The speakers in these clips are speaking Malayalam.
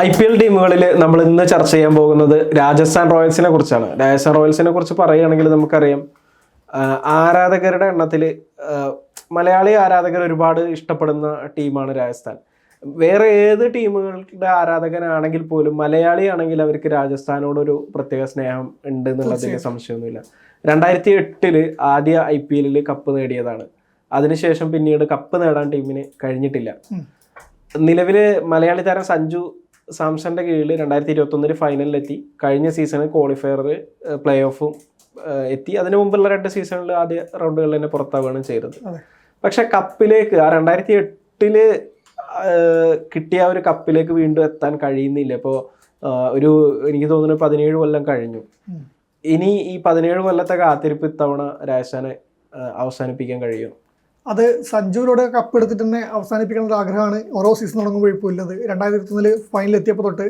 ഐ പി എൽ ടീമുകളിൽ നമ്മൾ ഇന്ന് ചർച്ച ചെയ്യാൻ പോകുന്നത് രാജസ്ഥാൻ റോയൽസിനെ കുറിച്ചാണ്. രാജസ്ഥാൻ റോയൽസിനെ കുറിച്ച് പറയുകയാണെങ്കിൽ നമുക്കറിയാം ആരാധകരുടെ എണ്ണത്തിൽ മലയാളി ആരാധകർ ഒരുപാട് ഇഷ്ടപ്പെടുന്ന ടീമാണ് രാജസ്ഥാൻ. വേറെ ഏത് ടീമുകളുടെ ആരാധകനാണെങ്കിൽ പോലും മലയാളി ആണെങ്കിൽ അവർക്ക് രാജസ്ഥാനോടൊരു പ്രത്യേക സ്നേഹം ഉണ്ട് എന്നുള്ളതിൽ സംശയമൊന്നുമില്ല. രണ്ടായിരത്തി എട്ടിൽ ആദ്യ ഐ പി എല്ലിൽ കപ്പ് നേടിയതാണ്. അതിനുശേഷം പിന്നീട് കപ്പ് നേടാൻ ടീമിന് കഴിഞ്ഞിട്ടില്ല. നിലവിൽ മലയാളി താരം സഞ്ജു സാംസന്റെ കീഴിൽ രണ്ടായിരത്തി ഇരുപത്തൊന്നിൽ ഫൈനലിലെത്തി. കഴിഞ്ഞ സീസണിൽ ക്വാളിഫയർ പ്ലേ ഓഫും എത്തി. അതിനു മുമ്പുള്ള രണ്ട് സീസണിൽ ആദ്യ റൗണ്ടുകളിൽ തന്നെ പുറത്താവുകയാണ് ചെയ്തത്. പക്ഷെ കപ്പിലേക്ക് ആ രണ്ടായിരത്തി എട്ടിൽ കിട്ടിയ ഒരു കപ്പിലേക്ക് വീണ്ടും എത്താൻ കഴിയുന്നില്ല. ഇപ്പോൾ ഒരു എനിക്ക് തോന്നുന്നു പതിനേഴ് കൊല്ലം കഴിഞ്ഞു. ഇനി ഈ പതിനേഴ് കൊല്ലത്തെ കാത്തിരിപ്പ് ഇത്തവണ രാജസ്ഥാനെ അവസാനിപ്പിക്കാൻ കഴിയും. അത് സഞ്ജുവിലൂടെ കപ്പ് എടുത്തിട്ട് തന്നെ അവസാനിപ്പിക്കണം ഒരു ആഗ്രഹമാണ്. ഓരോ സീസൺ തുടങ്ങുമ്പോൾ ഇപ്പോൾ ഉള്ളത്. രണ്ടായിരത്തി ഇരുപത്തൊന്നിൽ ഫൈനൽ എത്തിയപ്പോൾ തൊട്ട്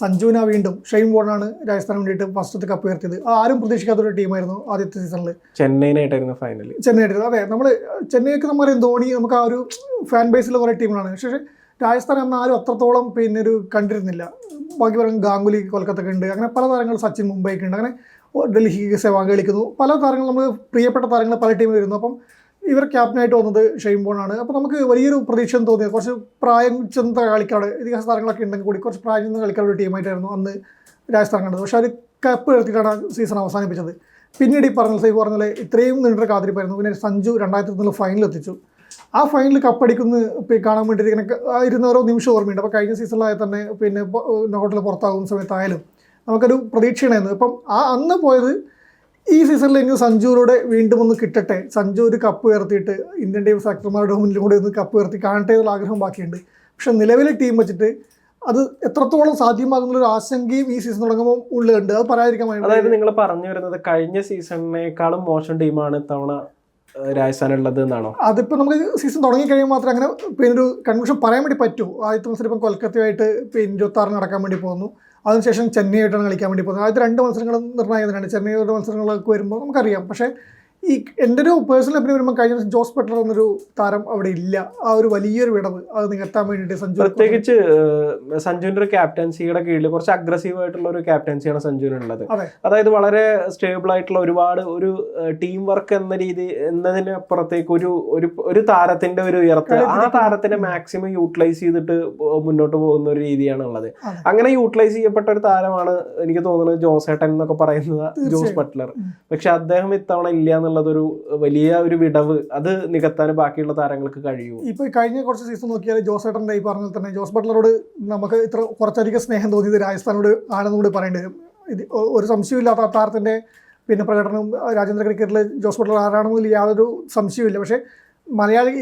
സഞ്ജുവിന വീണ്ടും ഷെയ്ൻ ബോർഡാണ് രാജസ്ഥാൻ വേണ്ടിയിട്ട് ഫസ്റ്റത്തെ കപ്പ് ഉയർത്തിയത്. ആരും പ്രതീക്ഷിക്കാത്ത ഒരു ടീമായിരുന്നു ആദ്യത്തെ സീസണിൽ ചെന്നൈനായിട്ടായിരുന്നു ഫൈനൽ ചെന്നൈ ആയിട്ട് അതെ നമ്മൾ ചെന്നൈക്ക് നമുക്കറിയാം ധോണി നമുക്ക് ആ ഒരു ഫാൻ ബേസിൽ കുറേ ടീമുകളാണ് പക്ഷേ രാജസ്ഥാൻ എന്ന ആരും അത്രത്തോളം പിന്നെ ഒരു കണ്ടിരുന്നില്ല. ബാക്കി പറയുന്നത് ഗാംഗുലി കൊൽക്കത്തക്ക് ഉണ്ട്. അങ്ങനെ പല താരങ്ങൾ സച്ചിൻ മുംബൈക്ക് ഉണ്ട്. അങ്ങനെ ഡൽഹിക്ക് സെവാഗ് കളിക്കുന്നു. പല താരങ്ങൾ നമ്മൾ പ്രിയപ്പെട്ട താരങ്ങൾ പല ടീമിൽ വരുന്നു. അപ്പം ഇവർ ക്യാപ്റ്റനായിട്ട് വന്നത് ഷെയ്ൻ ബോണാണ്. അപ്പോൾ നമുക്ക് വലിയൊരു പ്രതീക്ഷ തോന്നിയത് കുറച്ച് പ്രായം ചെന്ന കളിക്കാർ ഇതിഹാസ താരങ്ങളൊക്കെ ഉണ്ടെങ്കിൽ കൂടി കുറച്ച് പ്രായം ചെന്ന കളിക്കാരുടെ ടീമായിട്ടായിരുന്നു അന്ന് രാജസ്ഥാൻ കണ്ടത്. പക്ഷേ അത് കപ്പ് എടുത്തിട്ടാണ് സീസൺ അവസാനിപ്പിച്ചത്. പിന്നീട് ഈ പറഞ്ഞ സൈഫ് പറഞ്ഞാൽ ഇത്രയും നീണ്ടൊരു കാത്തിരിപ്പായിരുന്നു. പിന്നെ സഞ്ജു രണ്ടായിരത്തി ഇരുപത്തിനാല് ഫൈനൽ എത്തിച്ചു. ആ ഫൈനൽ കപ്പടിക്കുന്ന കാണാൻ വേണ്ടിയിട്ട് ഇങ്ങനെ ഇരുന്ന ഓരോ നിമിഷം ഓർമ്മയുണ്ട്. അപ്പോൾ കഴിഞ്ഞ സീസണിലായ തന്നെ പിന്നെ നോട്ടിൽ പുറത്താകുന്ന സമയത്തായാലും നമുക്കൊരു പ്രതീക്ഷയായിരുന്നു ഇപ്പം ആ അന്ന് പോയത് ഈ സീസണിൽ എനിക്ക് സഞ്ജുവിലൂടെ വീണ്ടും ഒന്ന് കിട്ടട്ടെ. സഞ്ജു ഒരു കപ്പ് ഉയർത്തിയിട്ട് ഇന്ത്യൻ ടീം സെക്ടർമാരുടെ മുന്നിൽ കൂടെ ഒന്ന് കപ്പ് ഉയർത്തി കാണട്ടെ എന്നുള്ള ആഗ്രഹം ബാക്കിയുണ്ട്. പക്ഷെ നിലവിലെ ടീം വെച്ചിട്ട് അത് എത്രത്തോളം സാധ്യമാകുന്ന ഒരു ആശങ്കയും ഈ സീസൺ തുടങ്ങുമ്പോൾ ഉള്ളുണ്ട് അത് പറയാതിരിക്കാൻ അതായത് നിങ്ങൾ പറഞ്ഞു വരുന്നത് കഴിഞ്ഞ സീസണിനേക്കാളും മോശം ടീമാണ് ഇത്തവണ ഉള്ളത് എന്നാണോ? അതിപ്പോൾ നമുക്ക് സീസൺ തുടങ്ങി കഴിയുമ്പോൾ മാത്രമേ അങ്ങനെ പിന്നെ ഒരു കൺക്ലൂഷൻ പറയാൻ വേണ്ടി പറ്റൂ. ആദ്യത്തെ മത്സരം ഇപ്പം കൊൽക്കത്തയുമായിട്ട് പിന്നെ ഇരുപത്താറിന് നടക്കാൻ വേണ്ടി പോകുന്നു. അതിനുശേഷം ചെന്നൈയായിട്ടാണ് കളിക്കാൻ വേണ്ടി പോകുന്നത്. ആദ്യത്തെ രണ്ട് മത്സരങ്ങളും നിർണായകമാണ് ചെന്നൈയുടെ മത്സരങ്ങളൊക്കെ വരുമ്പോൾ നമുക്കറിയാം. പക്ഷേ ഈ എന്റെ ഒരു പേഴ്സണൽ അഭിനയം വരുമ്പോൾ കഴിഞ്ഞ ദിവസം ജോസ് ബട്ട്ലർ എന്നൊരു താരം അവിടെ ഇല്ല. ആ ഒരു വലിയൊരു വിടവ്. അത് നികത്താൻ വേണ്ടിയിട്ട് സഞ്ജു പ്രത്യേകിച്ച് സഞ്ജുവിന്റെ ഒരു ക്യാപ്റ്റൻസിയുടെ കീഴിൽ കുറച്ച് അഗ്രസീവ് ആയിട്ടുള്ള ഒരു ക്യാപ്റ്റൻസിയാണ് സഞ്ജുവിനുള്ളത് ഉള്ളത്. അതായത് വളരെ സ്റ്റേബിൾ ആയിട്ടുള്ള ഒരുപാട് ഒരു ടീം വർക്ക് എന്ന രീതി എന്നതിന് അപ്പുറത്തേക്ക് ഒരു ഒരു ഒരു താരത്തിന്റെ ഒരു ഉയർത്ത് ആ താരത്തിനെ മാക്സിമം യൂട്ടിലൈസ് ചെയ്തിട്ട് മുന്നോട്ട് പോകുന്ന ഒരു രീതിയാണ് ഉള്ളത്. അങ്ങനെ യൂട്ടിലൈസ് ചെയ്യപ്പെട്ട ഒരു താരമാണ് എനിക്ക് തോന്നുന്നത് ജോസേട്ടൻ എന്നൊക്കെ പറയുന്നത് ജോസ്. ബട്ട്ലർ പക്ഷെ അദ്ദേഹം ഇത്തവണ ഇല്ല എന്നുള്ളതൊരു വലിയ ഒരു വിടവ്. അത് നികത്താൻ ബാക്കിയുള്ള താരങ്ങൾക്ക് കഴിയും. ഇപ്പോൾ കഴിഞ്ഞ കുറച്ച് സീസൺ നോക്കിയാൽ ജോസ് ഏട്ടന്റെ ഈ പറഞ്ഞ തന്നെ ജോസ് ബട്ട്ലറോട് നമുക്ക് ഇത്ര കുറച്ചധികം സ്നേഹം തോന്നിയത് രാജസ്ഥാനോട് ആണെന്ന് കൂടി പറയേണ്ടി. വരും ഇത് ഒരു സംശയമില്ലാത്ത താരത്തിന്റെ പിന്നെ പ്രകടനം രാജേന്ദ്ര ക്രിക്കറ്റിൽ ജോസ് ബട്ട്ലർ ആരാണെന്നതിൽ യാതൊരു സംശയമില്ല പക്ഷേ മലയാളി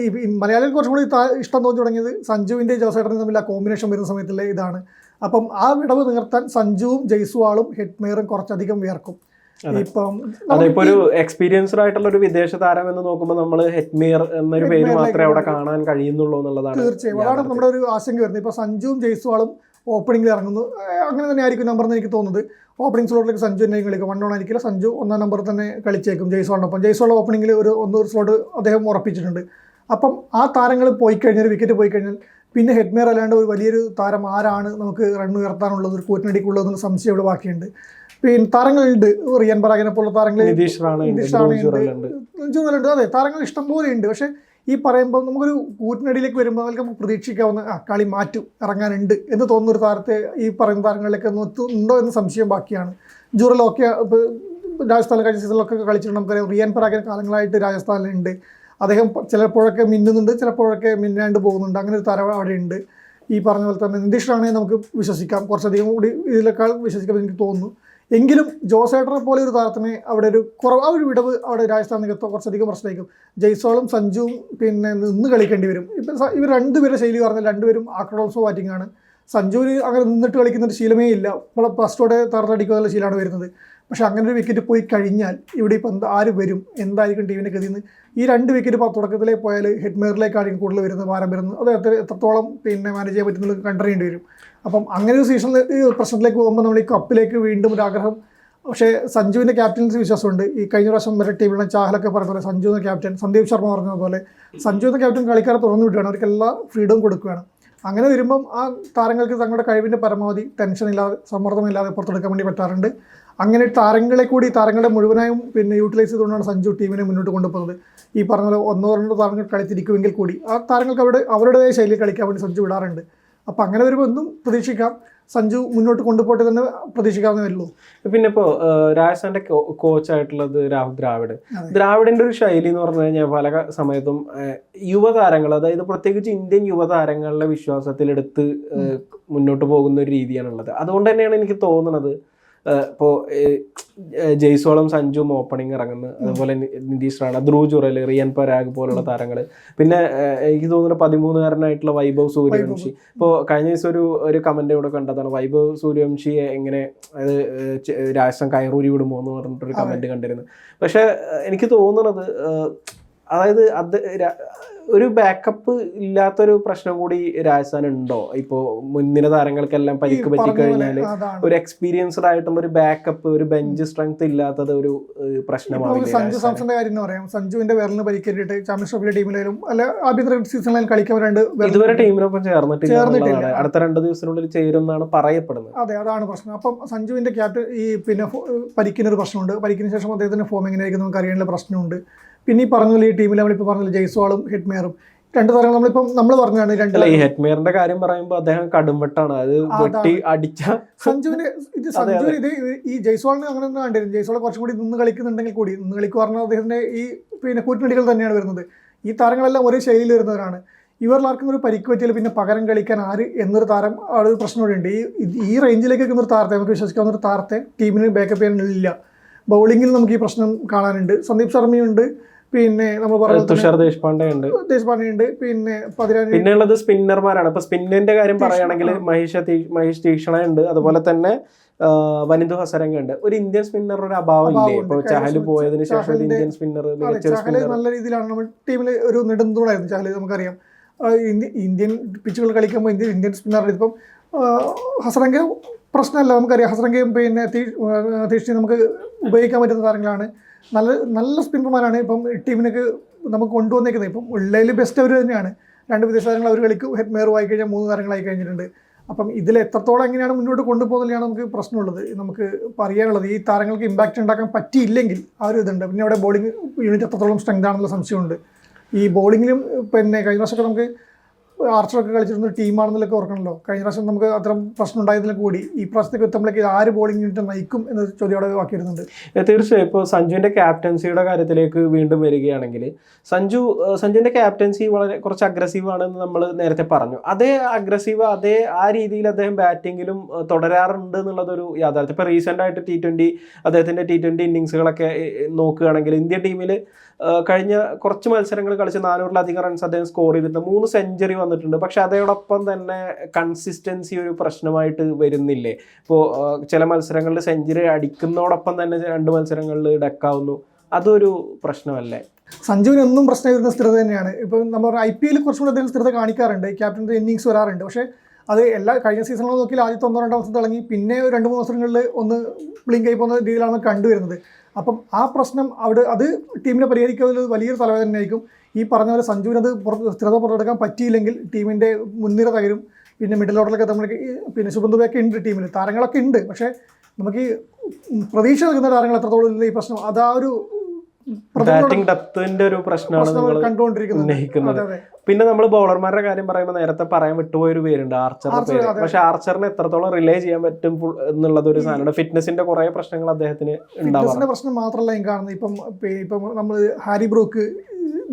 മലയാളികൾ കുറച്ചും കൂടി ഇഷ്ടം തോന്നി തുടങ്ങിയത് സഞ്ജുവിന്റെ ജോസ് ഏട്ടനും തമ്മിൽ ആ കോമ്പിനേഷൻ വരുന്ന സമയത്തുള്ള ഇതാണ്. അപ്പം ആ വിടവ് നിർത്താൻ സഞ്ജുവും ജയ്സ്വാളും ഹെഡ്മേറും കുറച്ചധികം വിയർക്കും. ഇപ്പം അതെ ഒരു എക്സ്പീരിയൻസ്ഡ് ആയിട്ടുള്ള ഒരു വിദേശ താരം എന്ന് നോക്കുമ്പോൾ നമ്മൾ ഹെറ്റ്മിയർ എന്നൊരു പേര് മാത്രമേ അവിടെ കാണാൻ കഴിയുന്നുള്ളൂ എന്നുള്ളതാണ് തീർച്ചയായും. അതാണ് നമ്മുടെ ഒരു ആശങ്ക വരുന്നത്. ഇപ്പൊ സഞ്ജുവും ജയ്സ്വാളും ഓപ്പണിംഗിൽ ഇറങ്ങുന്നു. അങ്ങനെ തന്നെ ആയിരിക്കും നമ്പർ എന്ന് എനിക്ക് തോന്നുന്നത്. ഓപ്പണിംഗ് സ്ലോട്ടിലേക്ക് സഞ്ജു തന്നെ കളിക്കും. വൺ ഓൺ ആയിരിക്കില്ല. സഞ്ജു ഒന്നാം നമ്പർ തന്നെ കളിച്ചേക്കും ജയ്സ്വാളിനൊപ്പം. ജയ്സ്വാൾ ഓപ്പണിംഗിൽ ഒരു ഒന്നൊരു സ്ലോട്ട് അദ്ദേഹം ഉറപ്പിച്ചിട്ടുണ്ട്. അപ്പം ആ താരങ്ങൾ പോയി കഴിഞ്ഞാൽ വിക്കറ്റ് പോയി കഴിഞ്ഞാൽ പിന്നെ ഹെഡ്മേർ അല്ലാണ്ട് ഒരു വലിയൊരു താരം ആരാണ് നമുക്ക് റൺ ഉയർത്താനുള്ളത്? ഒരു കൂറ്റിനടിക്കുള്ളതെന്ന് എന്നുള്ള സംശയം ഇവിടെ ബാക്കിയുണ്ട്. പിന്നെ താരങ്ങളുണ്ട്. റിയൻ പരാഗിനെ പോലുള്ള താരങ്ങൾ നിതീഷ് റാണയുണ്ട് അതെ താരങ്ങൾ ഇഷ്ടം പോലെ ഉണ്ട്. പക്ഷേ ഈ പറയുമ്പോൾ നമുക്കൊരു കൂറ്റിനടിയിലേക്ക് വരുമ്പോൾ അതിലേക്ക് നമുക്ക് പ്രതീക്ഷിക്കാവുന്ന ആ കളി മാറ്റും ഇറങ്ങാനുണ്ട് എന്ന് തോന്നുന്ന ഒരു താരത്തെ ഈ പറയുന്ന താരങ്ങളിലേക്ക് ഒന്ന് എന്ന് സംശയം ബാക്കിയാണ്. ജുറലൊക്കെ ഇപ്പോൾ രാജസ്ഥാനിൽ കഴിഞ്ഞ സീസണിലൊക്കെ കളിച്ചിട്ടുണ്ട്. നമുക്കറിയാം റിയാൻ പരാഗൻ കാലങ്ങളായിട്ട് രാജസ്ഥാനിലുണ്ട്. അദ്ദേഹം ചിലപ്പോഴൊക്കെ മിന്നുന്നുണ്ട് ചിലപ്പോഴൊക്കെ മിന്നാണ്ട് പോകുന്നുണ്ട്. അങ്ങനെ ഒരു താരം അവിടെ ഉണ്ട് ഈ പറഞ്ഞ പോലെ തന്നെ നിതീഷ് റാണയെ നമുക്ക് വിശ്വസിക്കാം. കുറച്ചധികം കൂടി ഇതിനേക്കാൾ വിശ്വസിക്കാം എനിക്ക് തോന്നുന്നു. എങ്കിലും ജോസേട്ടനെ പോലെ ഒരു താരത്തിന് അവിടെ ഒരു കുറവ് ആ ഒരു വിടവ് അവിടെ രാജസ്ഥാൻ നികത്തോ കുറച്ചധികം പ്രശ്നമായിരിക്കും. ജയ്സോളും സഞ്ജുവും പിന്നെ നിന്ന് കളിക്കേണ്ടി വരും. ഇപ്പം ഇവർ രണ്ടുപേരുടെ ശൈലി പറഞ്ഞാൽ രണ്ടുപേരും ആക്രോൾസോ ബാറ്റിംഗ് ആണ് സഞ്ജുവിന് അങ്ങനെ നിന്നിട്ട് കളിക്കുന്ന ഒരു ശീലമേ ഇല്ല. നമ്മളെ ഫസ്റ്റോടെ തറന്നടിക്കാനുള്ള ശീലമാണ് വരുന്നത്. പക്ഷെ അങ്ങനെ ഒരു വിക്കറ്റ് പോയി കഴിഞ്ഞാൽ ഇവിടെ ഇപ്പം ആര് വരും? എന്തായിരിക്കും ടീമിന്റെ ഗതിന്ന്? ഈ രണ്ട് വിക്കറ്റ് ഇപ്പോൾ തുടക്കത്തിലേ പോയാൽ ഹെഡ്മേറിലേക്കാണ് കൂടുതൽ വരുന്നത് ഭാരം വരുന്നത്. അത് എത്ര എത്രത്തോളം പിന്നെ മാനേജ് ചെയ്യാൻ പറ്റുന്നത് കണ്ടറിയേണ്ടി വരും. അപ്പം അങ്ങനെ ഒരു സീസണിൽ പ്രശ്നത്തിലേക്ക് പോകുമ്പോൾ നമ്മൾ ഈ കപ്പിലേക്ക് വീണ്ടും ഒരു ആഗ്രഹം. പക്ഷേ സഞ്ജുവിന്റെ ക്യാപ്റ്റൻസി വിശ്വാസമുണ്ട്. ഈ കഴിഞ്ഞ പ്രാവശ്യം വരെ ടീമിലെ ചാഹലൊക്കെ പറഞ്ഞ പോലെ സഞ്ജു എന്ന ക്യാപ്റ്റൻ സന്ദീപ് ശർമ്മ പറഞ്ഞ പോലെ സഞ്ജു എന്ന ക്യാപ്റ്റൻ കളിക്കാരെ തുറന്നു വിടുകയാണ്. അവർക്ക് എല്ലാ കൊടുക്കുകയാണ്. അങ്ങനെ വരുമ്പം ആ താരങ്ങൾക്ക് തങ്ങളുടെ കഴിവിന്റെ പരമാവധി ടെൻഷൻ ടെൻഷനില്ലാതെ സമ്മർദ്ദമില്ലാതെ പുറത്തെടുക്കാൻ വേണ്ടി പറ്റാറുണ്ട്. അങ്ങനെ താരങ്ങളെ കൂടി താരങ്ങളുടെ മുഴുവനായും പിന്നെ യൂട്ടിലൈസ് ചെയ്തുകൊണ്ടാണ് സഞ്ജു ടീമിനെ മുന്നോട്ട് കൊണ്ടുപോകുന്നത്. ഈ പറഞ്ഞ പോലെ ഒന്നോ രണ്ടോ താരങ്ങൾ കളിത്തിരിക്കുമെങ്കിൽ കൂടി ആ താരങ്ങൾക്ക് അവിടെ അവരുടേതായ ശൈലിയിൽ കളിക്കാൻ വേണ്ടി സഞ്ജു വിടാറുണ്ട്. അപ്പോൾ അങ്ങനെ വരുമ്പോൾ എന്തും പ്രതീക്ഷിക്കാം. സഞ്ജു മുന്നോട്ട് കൊണ്ടുപോട്ടെ തന്നെ പ്രതീക്ഷിക്കാവുന്നേ ഉള്ളൂ. പിന്നെ ഇപ്പോൾ രാജസ്ഥാന്റെ കോച്ചായിട്ടുള്ളത് രാഹുൽ ദ്രാവിഡ്. ദ്രാവിഡിന്റെ ഒരു ശൈലി എന്ന് പറഞ്ഞു കഴിഞ്ഞാൽ പല സമയത്തും യുവതാരങ്ങൾ അതായത് പ്രത്യേകിച്ച് ഇന്ത്യൻ യുവതാരങ്ങളുടെ വിശ്വാസത്തിലെടുത്ത് മുന്നോട്ട് പോകുന്ന ഒരു രീതിയാണുള്ളത്. അതുകൊണ്ട് തന്നെയാണ് എനിക്ക് തോന്നുന്നത് ഏഹ്, ഇപ്പോ ഏഹ്, ഏഹ്, ജയ്സോളം സഞ്ജുവും ഓപ്പണിംഗ് ഇറങ്ങുന്നു. അതുപോലെ നിതീഷ് റാണ ധ്രുവ് ജുറൽ റിയൻ പരാഗ് പോലുള്ള താരങ്ങൾ പിന്നെ എനിക്ക് തോന്നുന്നു പതിമൂന്നുകാരനായിട്ടുള്ള വൈഭവ് സൂര്യവംശി. ഇപ്പോൾ കഴിഞ്ഞ ദിവസം ഒരു ഒരു കമന്റ് ഇവിടെ കണ്ടതാണ്. വൈഭവ് സൂര്യവംശിയെ എങ്ങനെ രാജസ്ഥാൻ കയറൂരി വിടുമോ എന്ന് പറഞ്ഞിട്ടൊരു കമന്റ് കണ്ടിരുന്നു. പക്ഷേ എനിക്ക് തോന്നുന്നത് അതായത് അത് ഒരു ബാക്കപ്പ് ഇല്ലാത്തൊരു പ്രശ്നം കൂടി രാജസ്ഥാൻ ഉണ്ടോ? ഇപ്പോ മുൻനിര താരങ്ങൾക്കെല്ലാം പരിക്ക് പറ്റി കഴിഞ്ഞാൽ ഒരു എക്സ്പീരിയൻസ്ഡ് ആയിട്ടുള്ള ഒരു ബാക്കപ്പ് ഒരു ബെഞ്ച് സ്ട്രെങ്ത് ഇല്ലാത്തത് ഒരു പ്രശ്നമാവില്ലേ സഞ്ജു? സാംസന്റെ കാര്യം എന്ന് പറയാം. സഞ്ജുവിന്റെ വിരലിന് പരിക്കേറ്റിട്ട് ചാമ്പ്യൻസ് ട്രോഫിയിലെ ടീമിലും അല്ല ആഭ്യന്തര സീസണിലും കളിക്കാൻ രണ്ട് ഇതുവരെ ടീമിനൊപ്പം ചേർന്നിട്ടില്ല. അടുത്ത രണ്ട് ദിവസത്തിനുള്ളിൽ ചേരുമെന്നാണ് പറയപ്പെടുന്നത്. അതെ അതാണ് പ്രശ്നം. അപ്പം സഞ്ജുവിന്റെ ക്യാപ്റ്റൻ ഈ പിന്നെ പരിക്കിനൊരു പ്രശ്നമുണ്ട്. പരിക്കിന് ശേഷം അദ്ദേഹത്തിന്റെ ഫോം എങ്ങനെയായിരിക്കും നമുക്ക് അറിയാനുള്ള പ്രശ്നമുണ്ട്. പിന്നെ ഈ പറഞ്ഞ ഈ ടീമിൽ നമ്മളിപ്പോൾ പറഞ്ഞില്ല ജയ്സ്വാളും ഹെഡ്മേറും രണ്ട് താരങ്ങൾ നമ്മളിപ്പം നമ്മൾ പറഞ്ഞാണ് രണ്ട് ഈ ഹെഡ്മേറിന്റെ കാര്യം പറയുമ്പോൾ അദ്ദേഹം കടുംവെട്ടാണ്. അത് വെട്ടി അടിച്ച സഞ്ജുവിന് ഇത് സഞ്ജു ഇത് ഈ ജയ്സ്വാളിന് അങ്ങനെ ഒന്നും കണ്ടിരുന്നു ജയ്സ്വാൾ കുറച്ചും കൂടി നിന്ന് കളിക്കുന്നുണ്ടെങ്കിൽ കൂടി നിന്ന് കളിക്കുക പറഞ്ഞാൽ അദ്ദേഹത്തിന്റെ ഈ പിന്നെ കൂറ്റിനടികൾ തന്നെയാണ് വരുന്നത്. ഈ താരങ്ങളെല്ലാം ഒരേ ശൈലിയിൽ വരുന്നവരാണ്. ഇവരിലാർക്കും ഒരു പരിക്ക് പറ്റിയാൽ പിന്നെ പകരം കളിക്കാൻ ആര് എന്നൊരു താരം ആ ഒരു പ്രശ്നം കൂടി ഉണ്ട് ഈ ഈ റേഞ്ചിലേക്ക് എത്തുന്ന ഒരു താരത്തെ നമുക്ക് വിശ്വസിക്കാവുന്ന ഒരു താരത്തെ ടീമിന് ബാക്കപ്പ് ചെയ്യാനില്ല ബൗളിങ്ങിൽ നമുക്ക് ഈ പ്രശ്നം കാണാനുണ്ട്. സന്ദീപ് ശർമ്മയുണ്ട്. പിന്നെ നമ്മൾ പറഞ്ഞു തുഷാർ ദേശ്പാണ്ഡെ ഉണ്ട് ദേശ്പാണ്ഡെ ഉണ്ട് പിന്നെ പതിനാല് പിന്നെ ഉള്ളത് സ്പിന്നർമാരാണ്. ഇപ്പൊ സ്പിന്നിന്റെ കാര്യം പറയുകയാണെങ്കിൽ മഹേഷ് മഹേഷ് തീക്ഷണ ഉണ്ട് അതുപോലെ തന്നെ വനിതു ഹസരംഗ ഉണ്ട് ഒരു ഇന്ത്യൻ സ്പിന്നർ ഒരു അഭാവം ഇല്ലേ. ഇപ്പൊ ചഹൽ പോയതിനു ശേഷം ഇന്ത്യൻ സ്പിന്നർ ചഹൽ നല്ല രീതിയിലാണ്. നമ്മൾ ടീമിൽ ഒരു നെടുന്തൂണായിരുന്നു ചഹൽ നമുക്കറിയാം. ഇന്ത്യൻ പിച്ചുകൾ കളിക്കുമ്പോൾ ഇന്ത്യൻ ഇന്ത്യൻ സ്പിന്നർ ഇപ്പം ഹസരംഗ പ്രശ്നമല്ല. നമുക്കറിയാം. ഹസരംഗയും പിന്നെ തീക്ഷണി നമുക്ക് ഉപയോഗിക്കാൻ പറ്റുന്ന താരങ്ങളാണ് നല്ല നല്ല സ്പിന്നർമാരാണ് ഇപ്പം ടീമിനൊക്കെ നമുക്ക് കൊണ്ടുവന്നേക്കുന്നത്. ഇപ്പം ഉള്ളതിൽ ബെസ്റ്റ് അവർ തന്നെയാണ്. രണ്ട് വിദേശ താരങ്ങൾ അവർ കളിക്കും. ഹെഡ് ആയി കഴിഞ്ഞാൽ മൂന്ന് താരങ്ങളായി കഴിഞ്ഞിട്ടുണ്ട് അപ്പം ഇതിൽ എത്രത്തോളം എങ്ങനെയാണ് മുന്നോട്ട് കൊണ്ടുപോകുന്നതിലാണ് നമുക്ക് പ്രശ്നമുള്ളത്. നമുക്ക് പറയാനുള്ളത് ഈ താരങ്ങൾക്ക് ഇമ്പാക്റ്റ് ഉണ്ടാക്കാൻ പറ്റിയില്ലെങ്കിൽ ആ ഒരു ഇതുണ്ട്. പിന്നെ അവിടെ ബോളിംഗ് യൂണിറ്റ് എത്രത്തോളം സ്ട്രെങ്ത് ആണെന്നുള്ള സംശയമുണ്ട്. ഈ ബോളിങ്ങിലും പിന്നെ കഴിഞ്ഞ വർഷമൊക്കെ നമുക്ക് ആർച്ചറൊക്കെ കളിച്ചിരുന്ന ടീമാണെന്നൊക്കെ ഓർക്കണല്ലോ. കഴിഞ്ഞ പ്രാവശ്യം നമുക്ക് അത്തരം പ്രശ്നം ഉണ്ടായതിൽ കൂടി ഈ പ്രാവശ്യത്തേക്ക് ഇത് ആര് ബോളിംഗ് യൂണിറ്റ് നയിക്കും എന്ന ചോദ്യം അവിടെ ഏ, തീർച്ചയായും. ഇപ്പോൾ സഞ്ജുവിന്റെ ക്യാപ്റ്റൻസിയുടെ കാര്യത്തിലേക്ക് വീണ്ടും വരികയാണെങ്കിൽ സഞ്ജു സഞ്ജുവിന്റെ ക്യാപ്റ്റൻസി വളരെ കുറച്ച് അഗ്രസീവ് ആണെന്ന് നമ്മൾ നേരത്തെ പറഞ്ഞു. അതേ അഗ്രസീവ് അതേ ആ രീതിയിൽ അദ്ദേഹം ബാറ്റിങ്ങിലും തുടരാറുണ്ട് എന്നുള്ളതൊരു യാഥാർത്ഥ്യം. ഇപ്പോൾ റീസെന്റ് ആയിട്ട് ടി ട്വന്റി അദ്ദേഹത്തിന്റെ ടി ട്വന്റി ഇന്നിങ്സുകളൊക്കെ നോക്കുകയാണെങ്കിൽ ഇന്ത്യ ടീമിൽ കഴിഞ്ഞ കുറച്ച് മത്സരങ്ങൾ കളിച്ച് നാനൂറിലധികം റൺസ് അദ്ദേഹം സ്കോർ ചെയ്തിട്ടുണ്ട്. മൂന്ന് സെഞ്ചുറി വന്നിട്ടുണ്ട്. പക്ഷെ അതോടൊപ്പം തന്നെ കൺസിസ്റ്റൻസി ഒരു പ്രശ്നമായിട്ട് വരുന്നില്ലേ? ഇപ്പോൾ ചില മത്സരങ്ങളിൽ സെഞ്ചുറി അടിക്കുന്നതോടൊപ്പം തന്നെ രണ്ട് മത്സരങ്ങളിൽ ഡക്കാവുന്നു. അതൊരു പ്രശ്നമല്ലേ? സഞ്ജുവിന് ഒന്നും പ്രശ്നം വരുന്ന സ്ഥിരത തന്നെയാണ്. ഇപ്പം നമ്മൾ ഐ പി എല്ലിൽ കുറച്ചുകൂടി അദ്ദേഹം സ്ഥിരത കാണിക്കാറുണ്ട്. ക്യാപ്റ്റന്റെ ഇന്നിങ്സ് വരാറുണ്ട്. പക്ഷേ അത് എല്ലാ കഴിഞ്ഞ സീസണിൽ നോക്കിയാൽ ആദ്യത്തെ ഒന്നോ രണ്ടോ ദിവസം തിളങ്ങി പിന്നെ രണ്ട് മൂന്ന് ദിവസങ്ങളിൽ ഒന്ന് ബ്ലിങ്ക് ആയി പോകുന്ന രീതിയിലാണ് കണ്ടുവരുന്നത്. അപ്പം ആ പ്രശ്നം അവിടെ അത് ടീമിനെ പരിഹരിക്കുന്നത് വലിയൊരു തലവേദന തന്നെയായിരിക്കും ഈ പറഞ്ഞ പോലെ സഞ്ജുവിനത് പുറത്ത് സ്ഥിരത പുറത്തെടുക്കാൻ പറ്റിയില്ലെങ്കിൽ ടീമിന്റെ മുൻനിര തകരും. പിന്നെ മിഡിൽ ഓർഡറിലൊക്കെ നമ്മൾ പിന്നെ സുബന്ധുവൊക്കെ ഉണ്ട് ടീമിൽ. താരങ്ങളൊക്കെ ഉണ്ട്. പക്ഷേ നമുക്ക് ഈ പ്രതീക്ഷ നൽകുന്ന താരങ്ങൾ എത്രത്തോളം ഈ പ്രശ്നം. അതാ ഒരു ബാറ്റിംഗ് ഡെപ്തിന്റെ ഒരു പ്രശ്നമാണ് നിങ്ങൾ കണ്ടുകൊണ്ടിരിക്കുന്നത്. ഉന്നയിക്കുന്നത്. പിന്നെ നമ്മൾ ബൗളർമാരുടെ കാര്യം പറയുമ്പോൾ നേരത്തെ പറയാൻ വിട്ടുപോയ ഒരു പേരുണ്ട് ആർച്ചർ പേര്. പക്ഷെ ആർച്ചറിന് എത്രത്തോളം റിലേ ചെയ്യാൻ പറ്റും എന്നുള്ളത് ഒരു സാധനമാണ്. ഫിറ്റ്നസിന്റെ കുറെ പ്രശ്നങ്ങൾ അദ്ദേഹത്തിന് ഉണ്ടാവും പ്രശ്നം മാത്രമല്ല ഞാൻ കാണുന്നത് ഇപ്പം ഇപ്പം നമ്മൾ ഹാരി ബ്രോക്ക്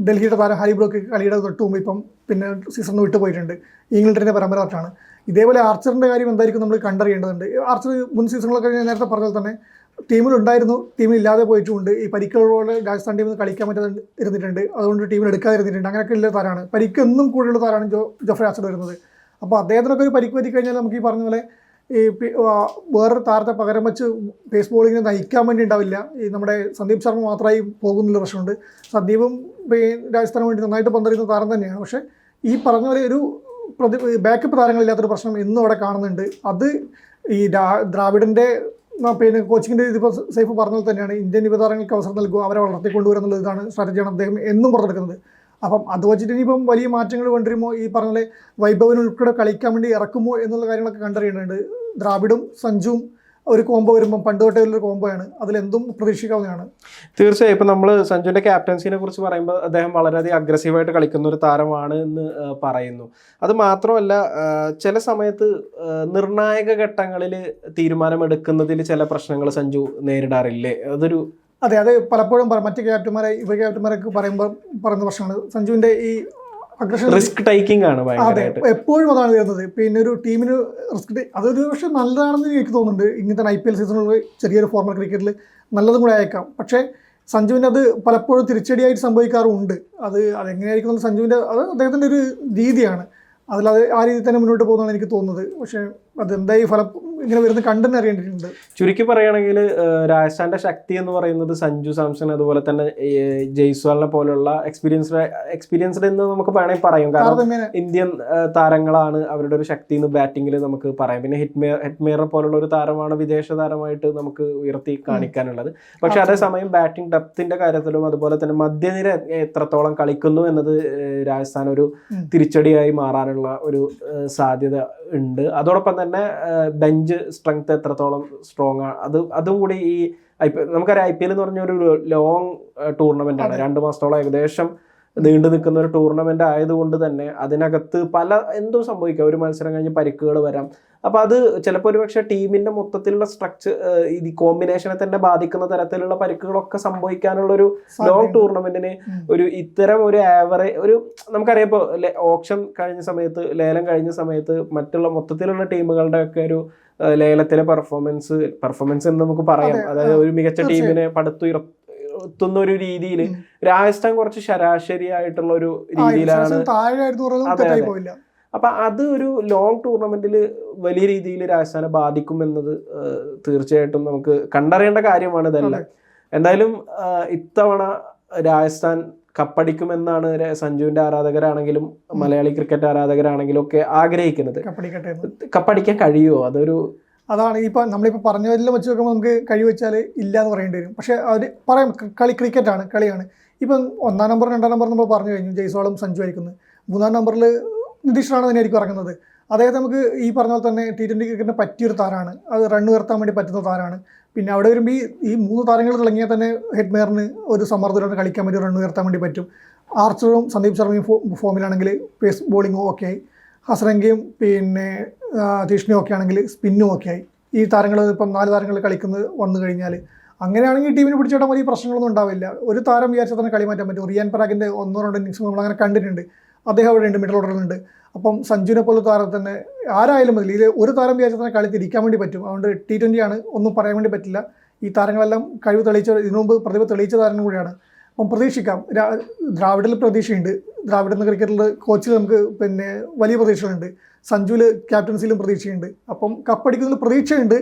ഡൽഹിയുടെ താരം ഹാരി ബ്രോക്ക് കളിയുടെ തൊട്ട് മുമ്പ് ഇപ്പം പിന്നെ സീസണിന് വിട്ടു പോയിട്ടുണ്ട്. ഇംഗ്ലണ്ടിന്റെ പരമ്പരാട്ടാണ് ഇതേപോലെ ആർച്ചറിന്റെ കാര്യം എന്തായിരിക്കും നമ്മൾ കണ്ടറിയേണ്ടതുണ്ട്? ആർച്ചർ മുൻ സീസണുകളൊക്കെ ഞാൻ നേരത്തെ പറഞ്ഞാൽ തന്നെ ടീമിലുണ്ടായിരുന്നു ടീമിൽ ഇല്ലാതെ പോയിട്ടുണ്ട്. ഈ പരിക്കുകളോട് രാജസ്ഥാൻ ടീമിൽ കളിക്കാൻ പറ്റാതെ ഇരുന്നിട്ടുണ്ട്. അതുകൊണ്ട് ടീമിൽ എടുക്കാതെ ഇരുന്നിട്ടുണ്ട്. അങ്ങനെയൊക്കെ ഉള്ള താരമാണ് പരിക്ക് എന്നും കൂടുതലുള്ള താരമാണ് ജോ ജോഫ്രെ വരുന്നത്. അപ്പോൾ അദ്ദേഹത്തിനൊക്കെ ഒരു പരിക്ക് പറ്റി കഴിഞ്ഞാൽ നമുക്ക് ഈ പറഞ്ഞ പോലെ ഈ വേറൊരു താരത്തെ പകരം വെച്ച് പേസ് ബോളിങ്ങിനെ നയിക്കാൻ വേണ്ടി ഉണ്ടാവില്ല. ഈ നമ്മുടെ സന്ദീപ് ശർമ്മ മാത്രമായി പോകുന്നുള്ള പ്രശ്നമുണ്ട്. സന്ദീപും രാജസ്ഥാന് വേണ്ടി നന്നായിട്ട് പന്തറിയുന്ന താരം തന്നെയാണ്. പക്ഷേ ഈ പറഞ്ഞ പോലെ ഒരു പ്രതി ബാക്കപ്പ് താരങ്ങളില്ലാത്തൊരു പ്രശ്നം ഇന്നും അവിടെ കാണുന്നുണ്ട്. അത് ഈ ദ്രാവിഡിന്റെ പിന്നെ കോച്ചിങ്ങിന്റെ ഇതിപ്പോൾ സേഫ് പറഞ്ഞത് തന്നെയാണ് ഇന്ത്യൻ യുവതാരങ്ങൾക്ക് അവസരം നൽകുക അവരെ വളർത്തിക്കൊണ്ടുവരുക എന്നുള്ള ഇതാണ് സ്ട്രാറ്റജിയാണ് അദ്ദേഹം എന്നും പുറത്തെടുക്കുന്നത് അപ്പം അത് വെച്ചിട്ട് ഇനിയിപ്പം വലിയ മാറ്റങ്ങൾ കൊണ്ടുവരുമോ ഈ പറഞ്ഞ വൈഭവനുൾപ്പെടെ കളിക്കാൻ വേണ്ടി ഇറക്കുമോ എന്നുള്ള കാര്യങ്ങളൊക്കെ കണ്ടറിയേണ്ടതുണ്ട്. ദ്രാവിഡും സഞ്ജുവും ഒരു കോംബോ വരുമ്പം പണ്ട് തൊട്ടേ ഉള്ളൊരു ആണ്. അതിലെന്തും പ്രതീക്ഷിക്കാവുന്നതാണ്. തീർച്ചയായും. ഇപ്പം നമ്മൾ സഞ്ജുവിന്റെ ക്യാപ്റ്റൻസിനെ കുറിച്ച് പറയുമ്പോൾ അദ്ദേഹം വളരെയധികം അഗ്രസീവായിട്ട് കളിക്കുന്ന ഒരു താരമാണ് എന്ന് പറയുന്നു. അത് മാത്രമല്ല ചില സമയത്ത് നിർണായക ഘട്ടങ്ങളിൽ തീരുമാനമെടുക്കുന്നതിൽ ചില പ്രശ്നങ്ങൾ സഞ്ജു നേരിടാറില്ലേ? അതൊരു അതെ അത് പലപ്പോഴും മറ്റ് ക്യാപ്റ്റന്മാരെ ഇവ ക്യാപ്റ്റന്മാരൊക്കെ പറയുമ്പോൾ പറയുന്ന പ്രശ്നമാണ്. സഞ്ജുവിന്റെ ഈ റിസ്ക് ടേക്കിംഗ് ആണ് അതെ എപ്പോഴും അതാണ് വരുന്നത് പിന്നെ ഒരു ടീമിന് റിസ്ക് അതൊരു പക്ഷേ നല്ലതാണെന്ന് എനിക്ക് തോന്നുന്നുണ്ട്. ഇങ്ങനത്തെ ഐ പി എൽ സീസണുകളിൽ ചെറിയൊരു ഫോർമൽ ക്രിക്കറ്റിൽ നല്ലതും കൂടെ അയക്കാം പക്ഷേ സഞ്ജുവിന് അത് പലപ്പോഴും തിരിച്ചടിയായിട്ട് സംഭവിക്കാറുണ്ട്. അത് അതെങ്ങനെയായിരിക്കും സഞ്ജുവിന്റെ അത് അദ്ദേഹത്തിന്റെ ഒരു രീതിയാണ്. അതിലത് ആ രീതിയിൽ തന്നെ മുന്നോട്ട് പോകുന്നതാണ് എനിക്ക് തോന്നുന്നത്. പക്ഷേ അതെന്തായി ഫലം ഇങ്ങനെ വരുന്നത് കണ്ടെന്ന് അറിയേണ്ടിട്ടുണ്ട് ചുരുക്കി പറയുകയാണെങ്കിൽ രാജസ്ഥാന്റെ ശക്തി എന്ന് പറയുന്നത് സഞ്ജു സാംസൺ അതുപോലെ തന്നെ ജയ്സ്വാളിനെ പോലുള്ള എക്സ്പീരിയൻസ്ഡ് എക്സ്പീരിയൻസ്ഡ് എന്ന് നമുക്ക് വേണമെങ്കിൽ പറയും. കാരണം ഇന്ത്യൻ താരങ്ങളാണ് അവരുടെ ഒരു ശക്തി എന്ന് ബാറ്റിംഗിൽ നമുക്ക് പറയാം. പിന്നെ ഹിറ്റ്മേർ ഹിറ്റ്മേറെ പോലുള്ള ഒരു താരമാണ് വിദേശ താരമായിട്ട് നമുക്ക് ഉയർത്തി കാണിക്കാനുള്ളത്. പക്ഷെ അതേസമയം ബാറ്റിംഗ് ഡെപ്തിന്റെ കാര്യത്തിലും അതുപോലെ തന്നെ മധ്യനിര എത്രത്തോളം കളിക്കുന്നു എന്നത് രാജസ്ഥാൻ ഒരു. തിരിച്ചടിയായി മാറാനുള്ള ഒരു സാധ്യത ഉണ്ട്. അതോടൊപ്പം തന്നെ ബെഞ്ച് സ്ട്രെങ്ത് എത്രത്തോളം സ്ട്രോങ് ആണ് അത് അതും കൂടി ഈ ഐ പി നമുക്കറിയാം ഐ പി എൽ എന്ന് പറഞ്ഞ ഒരു ലോങ് ടൂർണമെന്റ് ആണ്. രണ്ടു രണ്ട് മാസത്തോളം ഏകദേശം നീണ്ടു നിൽക്കുന്ന ഒരു ടൂർണമെന്റ് ആയതുകൊണ്ട് തന്നെ അതിനകത്ത് പല എന്തും സംഭവിക്കാം. ഒരു മത്സരം കഴിഞ്ഞ് പരിക്കുകൾ വരാം. അപ്പോൾ അത് ചിലപ്പോൾ ഒരു പക്ഷേ ടീമിന്റെ മൊത്തത്തിലുള്ള സ്ട്രക്ചർ ഈ കോമ്പിനേഷനെ തന്നെ ബാധിക്കുന്ന തരത്തിലുള്ള പരിക്കുകളൊക്കെ സംഭവിക്കാനുള്ള ഒരു ലോങ് ടൂർണമെന്റിന് ടൂർണമെന്റിന് ഒരു ഇത്തരം ഒരു ആവറേജ് ഒരു നമുക്കറിയാം ഇപ്പോൾ ഓപ്ഷൻ കഴിഞ്ഞ സമയത്ത് ലേലം കഴിഞ്ഞ സമയത്ത് മറ്റുള്ള മൊത്തത്തിലുള്ള ടീമുകളുടെ ഒക്കെ ഒരു ലേലത്തിലെ പെർഫോമൻസ് പെർഫോമൻസ് എന്ന് നമുക്ക് പറയാം. അതായത് ഒരു മികച്ച ടീമിനെ ടീമിനെ പടുത്തുയർത്തുന്ന ഒരു രീതിയിൽ രാജസ്ഥാൻ കുറച്ച് ശരാശരി ആയിട്ടുള്ള ഒരു രീതിയിലാണ് അപ്പൊ അത് ഒരു ലോങ് ടൂർണമെന്റിൽ വലിയ രീതിയിൽ രാജസ്ഥാനെ ബാധിക്കും എന്നത് തീർച്ചയായിട്ടും നമുക്ക് കണ്ടറിയേണ്ട കാര്യമാണ് ഇതെല്ലാം. എന്തായാലും ഇത്തവണ രാജസ്ഥാൻ കപ്പടിക്കുമെന്നാണ് സഞ്ജുവിന്റെ ആരാധകരാണെങ്കിലും മലയാളി ക്രിക്കറ്റ് ആരാധകരാണെങ്കിലും ഒക്കെ ആഗ്രഹിക്കുന്നത്. കപ്പടിക്കാൻ കഴിയുമോ അതൊരു അതാണ് ഇപ്പൊ നമ്മളിപ്പോൾ പറഞ്ഞതെല്ലാം വെച്ച് നോക്കുമ്പോൾ നമുക്ക് കഴിവെച്ചാൽ ഇല്ല എന്ന് പറയേണ്ടി വരും. പക്ഷേ അവർ പറയാം കളി ക്രിക്കറ്റാണ് കളിയാണ്. ഇപ്പം ഒന്നാം നമ്പർ രണ്ടാം നമ്പർ നമ്മൾ പറഞ്ഞു കഴിഞ്ഞു ജയ്സോളും സഞ്ജു ആയിരിക്കുന്നത് മൂന്നാം നമ്പറിൽ നിതീഷാണ് തന്നെയായിരിക്കും ഇറങ്ങുന്നത്. അദ്ദേഹത്തെ നമുക്ക് ഈ പറഞ്ഞ പോലെ തന്നെ ടി ട്വന്റി ക്രിക്കറ്റിന് പറ്റിയൊരു താരമാണ് അത് റണ്ണ് ഉയർത്താൻ വേണ്ടി പറ്റുന്ന താരമാണ് പിന്നെ അവിടെ വരുമ്പോൾ ഈ ഈ മൂന്ന് താരങ്ങൾ തിളങ്ങിയാൽ തന്നെ ഹെഡ്മേറിന് ഒരു സമ്മർദ്ദത്തിലാണ് കളിക്കാൻ വേണ്ടി റണ്ണ് ഉയർത്താൻ വേണ്ടി പറ്റും. ആർച്ചറും സന്ദീപ് ശർമ്മയും ഫോമിലാണെങ്കിൽ പേസ് ബോളിങ്ങും ഓക്കെ ആയി. പിന്നെ തീഷ്ണയും ആണെങ്കിൽ സ്പിന്നും ഒക്കെ ആയി. ഈ താരങ്ങൾ ഇപ്പം നാല് താരങ്ങൾ കളിക്കുന്നത് വന്നു കഴിഞ്ഞാൽ അങ്ങനെയാണെങ്കിൽ ടീമിന് പിടിച്ചിട്ട് വലിയ പ്രശ്നങ്ങളൊന്നും ഉണ്ടാവില്ല. ഒരു താരം വിചാരിച്ചാൽ തന്നെ കളി മാറ്റാൻ പറ്റും. റിയാൻ പരാഗിന്റെ ഒന്നോ രണ്ടോ ഇന്നിങ്സ് നമ്മൾ അങ്ങനെ കണ്ടിട്ടുണ്ട്. അദ്ദേഹം അവിടെ ഉണ്ട് മിഡിൽ ഓർഡറിലുണ്ട് അപ്പം സഞ്ജുവിനെ പോലെ താരം തന്നെ ആരായാലും മതി. ഇതിൽ ഒരു താരം വിചാരിച്ചാൽ തന്നെ കളി തിരിക്കാൻ വേണ്ടി പറ്റും. അതുകൊണ്ട് ടി ട്വന്റി ആണ് ഒന്നും പറയാൻ വേണ്ടി പറ്റില്ല. ഈ താരങ്ങളെല്ലാം കഴിവ് തെളിയിച്ച ഇതിനു മുമ്പ് പ്രതിഭ തെളിയിച്ച താരങ്ങൾ കൂടിയാണ്. അപ്പം പ്രതീക്ഷിക്കാം. ദ്രാവിഡിൽ പ്രതീക്ഷയുണ്ട്. ദ്രാവിഡ് എന്ന ക്രിക്കറ്റിൽ കോച്ചിൽ നമുക്ക് പിന്നെ വലിയ പ്രതീക്ഷകളുണ്ട്. സഞ്ജുവിൽ ക്യാപ്റ്റൻസിയിലും പ്രതീക്ഷയുണ്ട്. അപ്പം കപ്പടിക്കുന്നതിൽ പ്രതീക്ഷയുണ്ട്.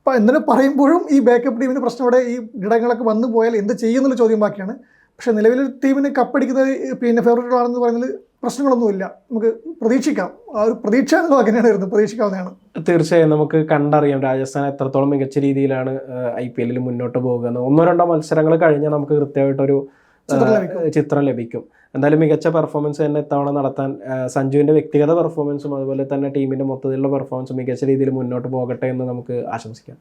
അപ്പം എന്തിനു പറയുമ്പോഴും ഈ ബാക്കപ്പ് ടീമിന് പ്രശ്നം ഇവിടെ ഈ ഘടകങ്ങളൊക്കെ വന്നു പോയാൽ എന്ത് ചെയ്യുന്നുള്ള ചോദ്യം ബാക്കിയാണ്. പക്ഷേ നിലവിൽ ടീമിന് കപ്പടിക്കുന്നത് പിന്നെ ഫേവറേറ്റ് ആണെന്ന് പറയുന്നത് പ്രശ്നങ്ങളൊന്നുമില്ല. നമുക്ക് പ്രതീക്ഷിക്കാം. ആ ഒരു പ്രതീക്ഷ എന്നുള്ള അങ്ങനെയാണ് വരുന്നത് പ്രതീക്ഷിക്കാവുന്നതാണ്. തീർച്ചയായും നമുക്ക് കണ്ടറിയാം രാജസ്ഥാൻ എത്രത്തോളം മികച്ച രീതിയിലാണ് ഐ പി എല്ലിൽ മുന്നോട്ട് പോകുന്നത് ഒന്നോ രണ്ടോ മത്സരങ്ങൾ കഴിഞ്ഞാൽ നമുക്ക് കൃത്യമായിട്ടൊരു ചിത്രം ലഭിക്കും. എന്തായാലും മികച്ച പെർഫോമൻസ് തന്നെ ഇത്തവണ നടത്താൻ സഞ്ജുവിന്റെ വ്യക്തിഗത പെർഫോമൻസും അതുപോലെ തന്നെ ടീമിന്റെ മൊത്തത്തിലുള്ള പെർഫോമൻസും മികച്ച രീതിയിൽ മുന്നോട്ട് പോകട്ടെ എന്ന് നമുക്ക് ആശംസിക്കാം.